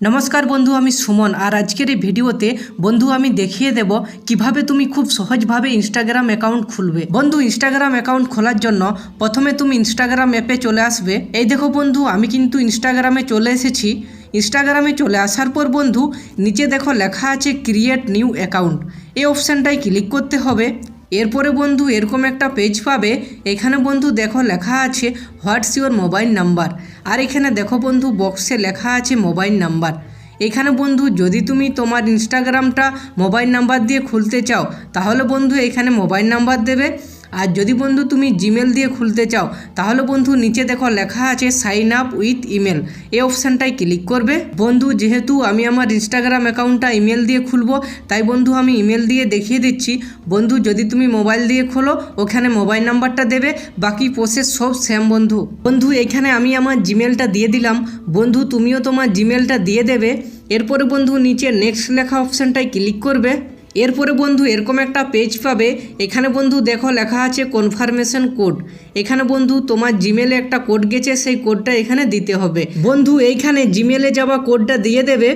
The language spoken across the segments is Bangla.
নমস্কার বন্ধু, আমি সুমন। আর আজকের এই ভিডিওতে বন্ধু, আমি দেখিয়ে দেব কীভাবে তুমি খুব সহজভাবে ইনস্টাগ্রাম অ্যাকাউন্ট খুলবে। বন্ধু ইনস্টাগ্রাম অ্যাকাউন্ট খোলার জন্য প্রথমে তুমি ইনস্টাগ্রাম অ্যাপে চলে আসবে। এই দেখো বন্ধু, আমি কিন্তু ইনস্টাগ্রামে চলে এসেছি। ইনস্টাগ্রামে চলে আসার পর বন্ধু, নিচে দেখো লেখা আছে ক্রিয়েট নিউ অ্যাকাউন্ট এই অপশানটায় ক্লিক করতে হবে। এরপরে বন্ধু এরকম একটা পেজ পাবে, এখানে বন্ধু দেখো লেখা আছে হোয়াটস ইউর মোবাইল নাম্বার আর এখানে দেখো বন্ধু বক্সে লেখা আছে মোবাইল নাম্বার এখানে বন্ধু যদি তুমি তোমার ইনস্টাগ্রামটা মোবাইল নাম্বার দিয়ে খুলতে চাও, তাহলে বন্ধু এখানে মোবাইল নাম্বার দেবে। আর যদি বন্ধু তুমি জিমেল দিয়ে খুলতে চাও, তাহলে বন্ধু নিচে দেখো লেখা আছে সাইন আপ উইথ ইমেল এই অপশানটায় ক্লিক করবে। বন্ধু, যেহেতু আমি আমার ইনস্টাগ্রাম অ্যাকাউন্টটা ইমেল দিয়ে খুলবো, তাই বন্ধু আমি ইমেল দিয়ে দেখিয়ে দিচ্ছি। বন্ধু, যদি তুমি মোবাইল দিয়ে খোলো, ওখানে মোবাইল নাম্বারটা দেবে, বাকি প্রসেস সব সেম বন্ধু। বন্ধু, এখানে আমি আমার জিমেলটা দিয়ে দিলাম। বন্ধু, তুমিও তোমার জিমেলটা দিয়ে দেবে। এরপরে বন্ধু নিচে নেক্সট লেখা অপশানটায় ক্লিক করবে। এরপরে বন্ধু এরকম একটা পেজ পাবে। এখানে বন্ধু দেখো লেখা আছে কনফার্মেশন কোড এখানে বন্ধু তোমার জিমেলে একটা কোড গেছে, সেই কোডটা এখানে দিতে হবে। বন্ধু এইখানে জিমেলে যাওয়া কোডটা দিয়ে দেবে।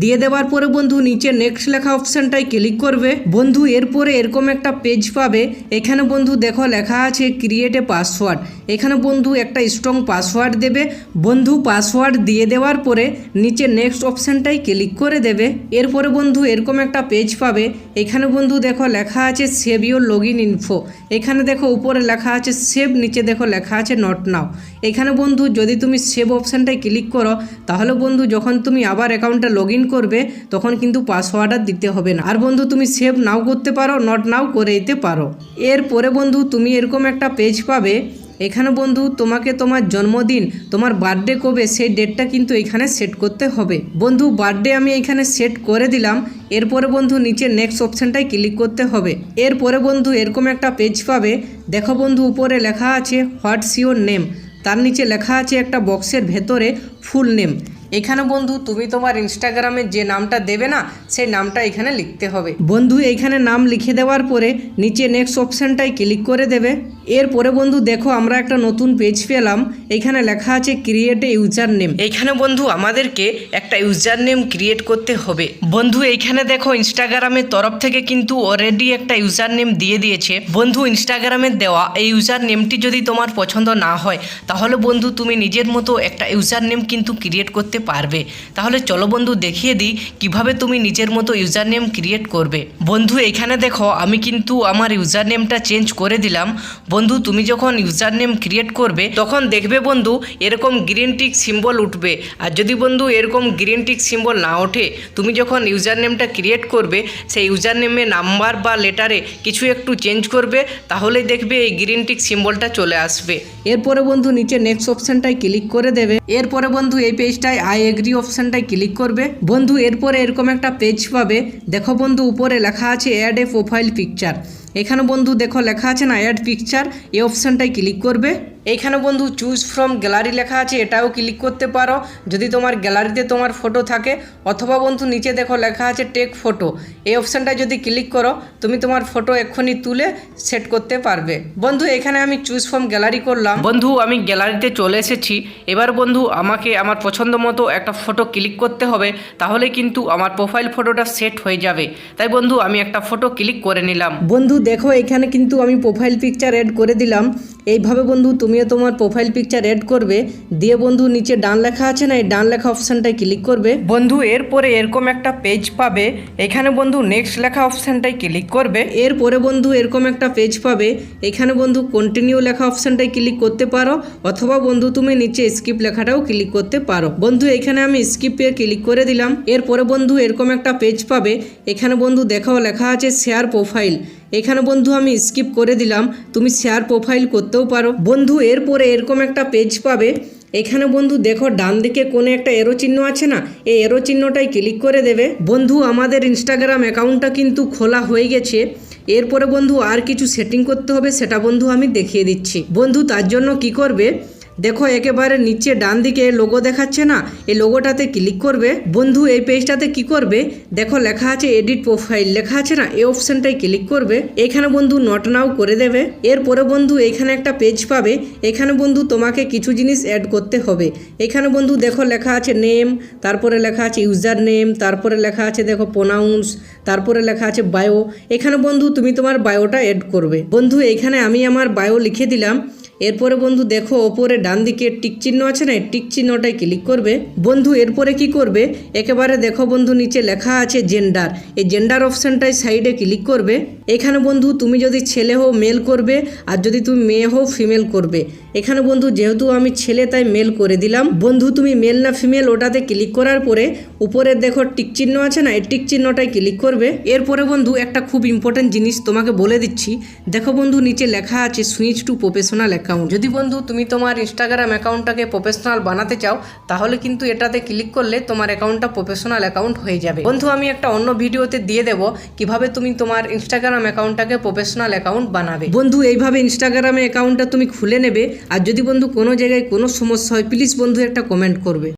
দিয়ে দেওয়ার পরে বন্ধু নিচে নেক্সট লেখা অপশানটায় ক্লিক করবে। বন্ধু এরপরে এরকম একটা পেজ পাবে। এখানে বন্ধু দেখো লেখা আছে ক্রিয়েট এ পাসওয়ার্ড এখানে বন্ধু একটা স্ট্রং পাসওয়ার্ড দেবে। বন্ধু পাসওয়ার্ড দিয়ে দেওয়ার পরে নিচে নেক্সট অপশানটাই ক্লিক করে দেবে। এরপরে বন্ধু এরকম একটা পেজ পাবে। এখানে বন্ধু দেখো লেখা আছে save your log in info. এখানে দেখো উপরে লেখা আছে সেভ, নিচে দেখো লেখা আছে নট নাও। এখানে বন্ধু যদি তুমি সেভ অপশানটায় ক্লিক করো, তাহলে বন্ধু যখন তুমি আবার অ্যাকাউন্টটা লগ করবে, তখন কিন্তু পাসওয়ার্ড আর দিতে হবে না। আর বন্ধু তুমি সেভ নাও করতে পারো, নট নাও করে দিতে পারো। এরপরে বন্ধু তুমি এরকম একটা পেজ পাবে এখানে বন্ধু, তোমাকে তোমার জন্মদিন, তোমার বার্থডে কবে, সেই ডেটটা কিন্তু এখানে সেট করতে হবে। বন্ধু বার্থডে আমি এখানে সেট করে দিলাম। এরপরে বন্ধু, নিচে নেক্সট অপশানটায় ক্লিক করতে হবে। এরপরে বন্ধু, এরকম একটা পেজ পাবে। দেখো বন্ধু, উপরে লেখা আছে, হোয়াটস ইউর নেম। তার নিচে লেখা আছে একটা বক্সের ভেতরে ফুল নেম এখানে বন্ধু তুমি তোমার ইনস্টাগ্রামে যে নামটা দেবে না সেই নামটা এখানে লিখতে হবে। বন্ধু এইখানে নাম লিখে দেওয়ার পরে নিচে নেক্সট অপশানটায় ক্লিক করে দেবে। এরপরে বন্ধু দেখো আমরা একটা নতুন পেজ পেলাম। এখানে লেখা আছে ক্রিয়েট এ ইউজার নেম এইখানে বন্ধু আমাদেরকে একটা ইউজার নেম ক্রিয়েট করতে হবে। বন্ধু এইখানে দেখো ইনস্টাগ্রামের তরফ থেকে কিন্তু অলরেডি একটা ইউজার নেম দিয়ে দিয়েছে। বন্ধু ইনস্টাগ্রামের দেওয়া এই ইউজার নেমটি যদি তোমার পছন্দ না হয় তাহলে বন্ধু তুমি নিজের মতো একটা ইউজার নেম কিন্তু ক্রিয়েট করতে পারবে। তাহলে চলো বন্ধু, দেখিয়ে দিই কীভাবে তুমি নিজের মতো ইউজার নেম ক্রিয়েট করবে। বন্ধু, এখানে দেখো, আমি কিন্তু আমার ইউজার নেমটা চেঞ্জ করে দিলাম। বন্ধু, তুমি যখন ইউজার নেম ক্রিয়েট করবে, তখন দেখবে বন্ধু, এরকম গ্রিন টিক সিম্বল উঠবে। আর যদি বন্ধু, এরকম গ্রিন টিক সিম্বল না ওঠে, তুমি যখন ইউজার নেমটা ক্রিয়েট করবে, সেই ইউজার নেমে নাম্বার বা লেটারে কিছু একটু চেঞ্জ করবে তাহলেই দেখবে এই গ্রিন টিক সিম্বলটা চলে আসবে। এরপরে বন্ধু, নিচে নেক্সট অপশানটায় ক্লিক করে দেবে। এরপরে বন্ধু, এই পেজটায় আই এগ্রি অপশানটায় ক্লিক করবে। বন্ধু, এরপরে এরকম একটা পেজ পাবে। দেখো বন্ধু, উপরে লেখা আছে অ্যাড এ প্রোফাইল পিকচার এখানে বন্ধু, দেখো লেখা আছে না অ্যাড পিকচার এই অপশানটায় ক্লিক করবে। এইখানে বন্ধু চুজ ফ্রম গ্যালারি লেখা আছে এটাও ক্লিক করতে পারো। যদি তোমার গ্যালারিতে তোমার ফটো থাকে অথবা বন্ধু নিচে দেখো লেখা আছে টেক ফটো এই অপশানটায় যদি ক্লিক করো তুমি তোমার ফটো এক্ষুনি তুলে সেট করতে পারবে। বন্ধু এখানে আমি চুজ ফ্রম গ্যালারি করলাম। বন্ধু আমি গ্যালারিতে চলে এসেছি। এবার বন্ধু আমাকে আমার পছন্দ মতো একটা ফটো ক্লিক করতে হবে তাহলে কিন্তু আমার প্রোফাইল ফটোটা সেট হয়ে যাবে। তাই বন্ধু আমি একটা ফটো ক্লিক করে নিলাম। বন্ধু দেখো এখানে কিন্তু আমি প্রোফাইল পিকচার অ্যাড করে দিলাম। এইভাবে বন্ধু তুমিও তোমার প্রোফাইল পিকচার এড করবে। দিয়ে বন্ধু নিচে ডান লেখা আছে না এই ডান লেখা অপশানটায় ক্লিক করবে। বন্ধু এরপরে এরকম একটা পেজ পাবে। এখানে বন্ধু নেক্সট লেখা অপশানটায় ক্লিক করবে। এরপরে বন্ধু এরকম একটা পেজ পাবে। এখানে বন্ধু কন্টিনিউ লেখা অপশানটায় ক্লিক করতে পারো। অথবা বন্ধু তুমি নিচে স্কিপ লেখাটাও ক্লিক করতে পারো। বন্ধু এখানে আমি স্কিপে ক্লিক করে দিলাম। এরপরে বন্ধু এরকম একটা পেজ পাবে। এখানে বন্ধু দেখাও লেখা আছে শেয়ার প্রোফাইল এখানে বন্ধু আমি স্কিপ করে দিলাম। তুমি শেয়ার প্রোফাইল করতেও পারো। বন্ধু, এরপরে এরকম একটা পেজ পাবে। এখানে বন্ধু দেখো, ডান দিকে কোনো একটা এরো চিহ্ন আছে না? এই এরো চিহ্নটাই ক্লিক করে দেবে। বন্ধু, আমাদের ইনস্টাগ্রাম অ্যাকাউন্টটা কিন্তু খোলা হয়ে গেছে। এরপরে বন্ধু আর কিছু সেটিং করতে হবে, সেটা বন্ধু আমি দেখিয়ে দিচ্ছি। বন্ধু, তার জন্য কি করবে? দেখো, একেবারে নিচে ডান দিকে লোগো দেখাচ্ছে না? এই লোগোটাতে ক্লিক করবে। বন্ধু, এই পেজটাতে কি করবে? দেখো, লেখা আছে এডিট প্রোফাইল লেখা আছে না, এই অপশনটায় ক্লিক করবে। এখানে বন্ধু নট নাও করে দেবে। এরপরে বন্ধু এখানে একটা পেজ পাবে। এখানে বন্ধু তোমাকে কিছু জিনিস অ্যাড করতে হবে। এখানে বন্ধু দেখো, লেখা আছে নেম তারপরে লেখা আছে ইউজার নেম তারপরে লেখা আছে দেখো প্রোনাউন্স তারপরে লেখা আছে বায়ো এখানে বন্ধু তুমি তোমার বায়োটা অ্যাড করবে। বন্ধু এখানে আমি আমার বায়ো লিখে দিলাম। এরপরে বন্ধু দেখো, ওপরে ডান দিকে টিক চিহ্ন আছে না টিক চিহ্নটায় ক্লিক করবে। বন্ধু, এরপরে কি করবে? একেবারে দেখো বন্ধু, নিচে লেখা আছে জেন্ডার এই জেন্ডার অপশানটায় সাইডে ক্লিক করবে। এখানে বন্ধু তুমি যদি ছেলে হও মেল করবে, আর যদি তুমি মেয়ে হও ফিমেল করবে। এখানে বন্ধু যেহেতু আমি ছেলে, তাই মেল করে দিলাম। বন্ধু তুমি মেল না ফিমেল ওটাতে ক্লিক করার পরে উপরে দেখো টিক চিহ্ন আছে না, এই টিক চিহ্নটায় ক্লিক করবে। এরপরে বন্ধু একটা খুব ইম্পর্টেন্ট জিনিস তোমাকে বলে দিচ্ছি। দেখো বন্ধু, নিচে লেখা আছে সুইচ টু প্রফেশনাল অ্যাকাউন্ট যদি বন্ধু তুমি তোমার ইনস্টাগ্রাম অ্যাকাউন্টটাকে প্রফেশনাল বানাতে চাও, তাহলে কিন্তু এটাতে ক্লিক করলে তোমার অ্যাকাউন্টটা প্রফেশনাল অ্যাকাউন্ট হয়ে যাবে। বন্ধু, আমি একটা অন্য ভিডিওতে দিয়ে দেবো। কীভাবে তুমি তোমার ইনস্টাগ্রাম অ্যাকাউন্টটাকে প্রফেশনাল অ্যাকাউন্ট বানাবে। বন্ধু, এইভাবে ইনস্টাগ্রামে অ্যাকাউন্টটা তুমি খুলে নেবে। আর যদি বন্ধু কোনো জায়গায় কোনো সমস্যা হয় প্লিজ বন্ধু একটা কমেন্ট করবে।